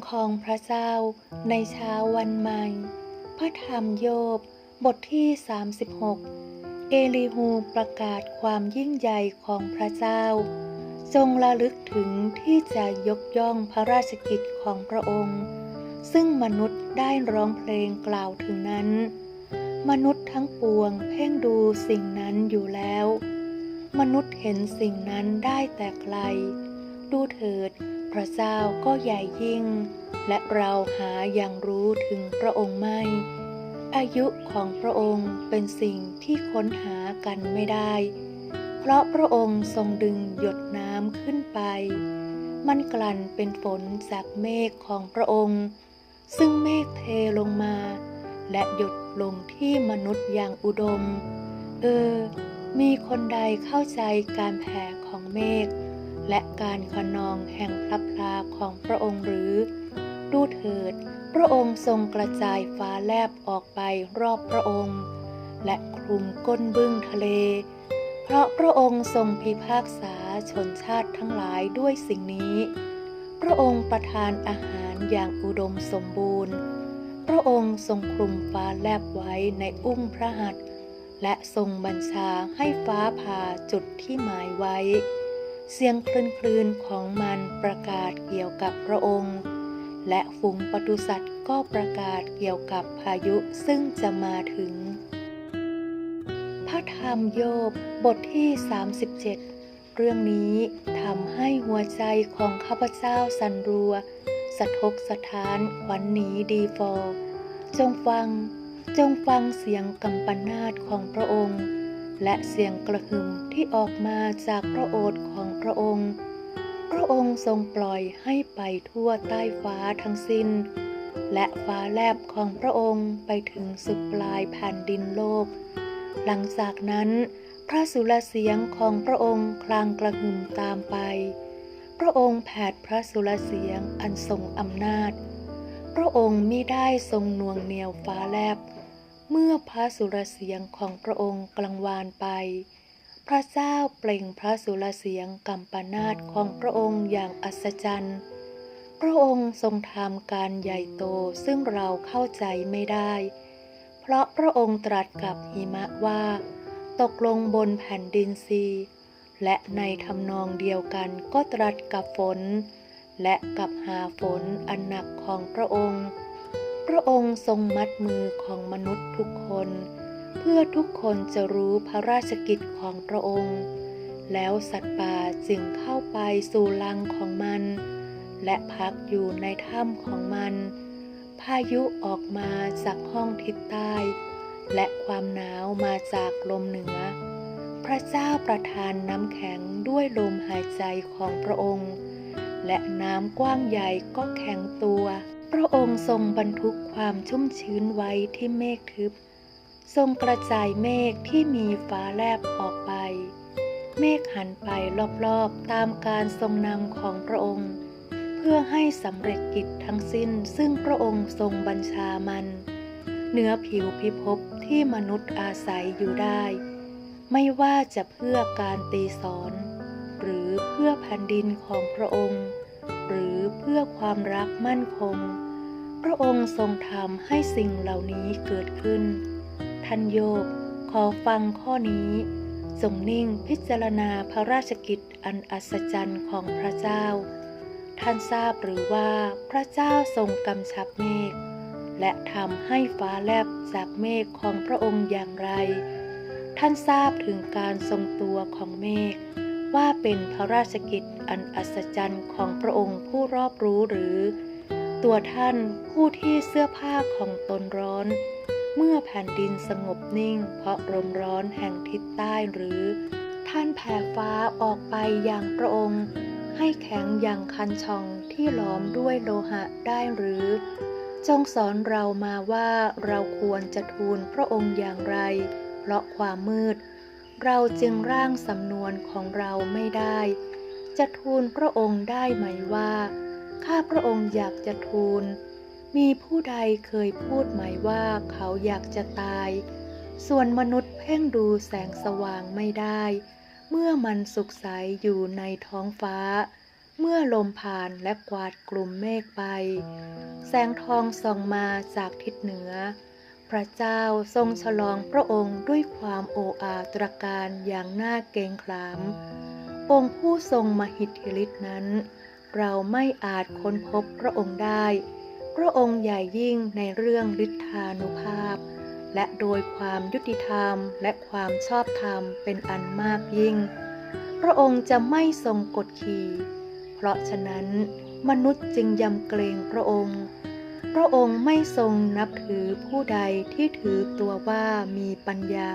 ำของพระเจ้าในเช้าวันใหม่ พระธรรมโยบบทที่ 36 เอลิฮูประกาศความยิ่งใหญ่ของพระเจ้าจงระลึกถึงที่จะยกย่องพระราชกิจของพระองค์ ซึ่งมนุษย์ได้ร้องเพลงกล่าวถึงนั้น มนุษย์ทั้งปวงเพ่งดูสิ่งนั้นอยู่แล้ว มนุษย์เห็นสิ่งนั้นได้แต่ไกล ดูเถิด พระเจ้าก็ใหญ่ยิ่ง และเราหาอย่างรู้ถึงพระองค์ไม่ อายุของพระองค์เป็นสิ่งที่ค้นหากันไม่ได้ เพราะพระองค์ทรงดึงหยดน้ำขึ้นไป มันกลั่นเป็นฝนจากเมฆของพระองค์ ซึ่งเมฆเทลงมา และหยดลงที่มนุษย์อย่างอุดม เออ มีคนใดเข้าใจการแผ่ของเมฆ และการขนองแห่งพระพลาของพระองค์หรือ ดูเถิด พระองค์ทรงกระจายฟ้าแลบออกไปรอบพระองค์ และคลุมก้นบึ้งทะเล เพราะพระองค์ทรงพิพากษาชนชาติทั้งหลายด้วยสิ่งนี้ พระองค์ประทานอาหารอย่างอุดมสมบูรณ์ พระองค์ทรงคลุมฟ้าแลบไว้ในอุ้งพระหัตถ์และทรงบัญชาให้ฟ้าผ่าจุดที่หมายไว้ เสียงคลื่นคลืนของมันประกาศเกี่ยวกับพระองค์ และฝูงปตุสัตว์ก็ประกาศเกี่ยวกับพายุซึ่งจะมาถึง พระธรรมโยบบทที่ 37 เรื่องนี้ทำให้หัวใจของข้าพเจ้าสันรัว สะทกสะท้านขวัญหนีดีฟอจงฟัง จงฟังเสียงกำปนาตของพระองค์ และเสียงกระหึ่มที่ออกมาจากพระโอษฐ์ของพระองค์ พระองค์ทรงปล่อยให้ไปทั่วใต้ฟ้าทั้งสิ้น และฟ้าแลบของพระองค์ไปถึงสุดปลายแผ่นดินโลก หลังจากนั้น พระสุรเสียงของพระองค์คลางกระหึ่มตามไป พระองค์แผดพระสุรเสียงอันทรงอำนาจ พระองค์มิได้ทรงน่วงเหนียวฟ้าแลบ เมื่อพระสุรเสียงของพระองค์กลังวานไป พระเจ้าเปล่งพระสุรเสียงกัมปนาตของพระองค์อย่างอัศจรรย์ พระองค์ทรงทำการใหญ่โตซึ่งเราเข้าใจไม่ได้ เพราะพระองค์ตรัสกับหิมะว่า ตกลงบนแผ่นดินซีและในทำนองเดียวกันก็ตรัสกับฝน และกับหาฝนอันหนักของพระองค์ ระองค์ทรงมัดมือของมนุษย์ทุกคน เพื่อทุกคนจะรู้พระราชกิจของพระองค์ แล้วสัตว์ป่าจึงเข้าไปสู่ลังของมัน และพักอยู่ในถ้ำของมัน พายุออกมาจากห้องทิศใต้ และความหนาวมาจากลมเหนือ พระเจ้าประทานน้ำแข็งด้วยลมหายใจของพระองค์ และน้ำกว้างใหญ่ก็แข็งตัว พระองค์ทรงบรรทุกความชุ่มชื้นไว้ที่เมฆทึบ ทรงกระจายเมฆที่มีฟ้าแลบออกไป เมฆหันไปรอบๆตามการทรงนำของพระองค์ เพื่อให้สำเร็จกิจทั้งสิ้นซึ่งพระองค์ทรงบัญชามัน เหนือผิวพิภพที่มนุษย์อาศัยอยู่ได้ ไม่ว่าจะเพื่อการตีสอน หรือเพื่อแผ่นดินของพระองค์ หรือ พื่อความรักมั่นคง พระองค์ทรงทำให้สิ่งเหล่านี้เกิดขึ้น ท่านโยบขอฟังข้อนี้จงนิ่งพิจารณาพระราชกิจอันอัศจรรย์ของพระเจ้า ท่านทราบหรือว่าพระเจ้าทรงกำชับเมฆและทำให้ฟ้าแลบจากเมฆของพระองค์อย่างไร ท่านทราบถึงการทรงตัวของเมฆ ว่าเป็นพระราชกิจอันอัศจรรย์ของพระองค์ผู้รอบรู้หรือ ตัวท่านผู้ที่เสื้อผ้าของตนร้อน เมื่อแผ่นดินสงบนิ่ง เพราะลมร้อนแห่งทิศใต้หรือ ท่านแผ่ฟ้าออกไปอย่างพระองค์ ให้แข็งอย่างคันช่องที่ล้อมด้วยโลหะได้หรือ จงสอนเรามาว่าเราควรจะทูลพระองค์อย่างไร เพราะความมืด เราจึงร่างสำนวนของเราไม่ได้ จะทูลพระองค์ได้ไหมว่า ข้าพระองค์อยากจะทูล มีผู้ใดเคยพูดไหมว่าเขาอยากจะตาย ส่วนมนุษย์เพ่งดูแสงสว่างไม่ได้ เมื่อมันสุกใสอยู่ในท้องฟ้า เมื่อลมผ่านและกวาดกลุ่มเมฆไป แสงทองส่องมาจากทิศเหนือ พระเจ้าทรงฉลองพระองค์ด้วยความโออาตรการอย่างน่าเกรงขาม องค์ผู้ทรงมหิทธิฤทธินั้น เราไม่อาจค้นพบพระองค์ได้ พระองค์ใหญ่ยิ่งในเรื่องฤทธานุภาพ และโดยความยุติธรรมและความชอบธรรมเป็นอันมากยิ่ง พระองค์จะไม่ทรงกดขี่ เพราะฉะนั้นมนุษย์จึงยำเกรงพระองค์ พระองค์ไม่ทรงนับถือผู้ใดที่ถือตัวว่ามีปัญญา